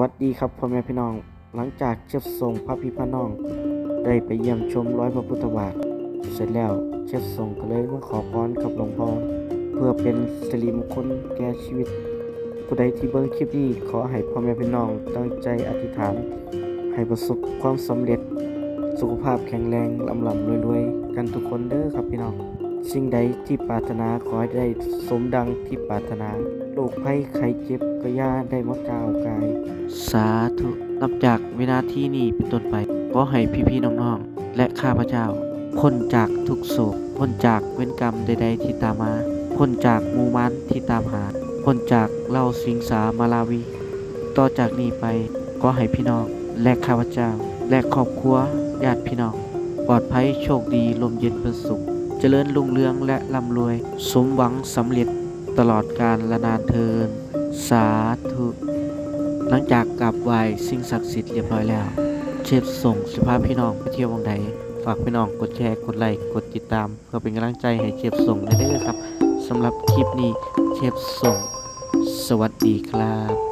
วัสดีครับพ่อแม่พี่น้อง หลังจากเชฟทรงพระพิพระน้อง ได้ไปเยี่ยมชมร้อยพระพุทธบาท เสร็จแล้วเชฟทรงก็เลยมาขอพรกับหลวงพ่อเพื่อเป็นสิริมงคลแก่ชีวิต ผู้ใดที่เบิ่งคลิปนี้ขอให้พ่อแม่พี่น้องตั้งใจอธิษฐาน ให้ประสบความสำเร็จ สุขภาพแข็งแรงลำลำรวยๆ กันทุกคนเด้อครับพี่น้อง สิ่งใดที่ปรารถนาขอให้ได้สมดังที่ปรารถนาโรคภัยไข้เจ็บก็ย่าได้มากล่าวกาย สาธุนับจากวินาทีนี้เป็นต้นไปขอให้พี่ๆน้องๆและข้าพเจ้าพ้นจากทุกโศกพ้นจากเวรกรรมใด ๆ ที่ตามมาพ้นจากมูมันที่ตามหาพ้นจากเล่าสิงสามาลาวี ต่อจากนี้ไปขอให้พี่น้อง และข้าพเจ้า และครอบครัวญาติพี่น้อง ปลอดภัยโชคดีลมเย็นเป็นสุข เจริญรุ่งเรืองและร่ำรวย สมหวังสำเร็จตลอดกาลละนานเทิน สาธุ หลังจากกราบไหว้สิ่งศักดิ์สิทธิ์เรียบร้อยแล้ว เชฟส่งสิพาพพี่น้องไปเที่ยววังใดฝากพี่น้องกดแชร์กดไลค์กดติดตาม เพื่อเป็นกำลังใจให้เชฟส่งได้เด้อครับสำหรับคลิปนี้เชฟส่ง สวัสดีครับ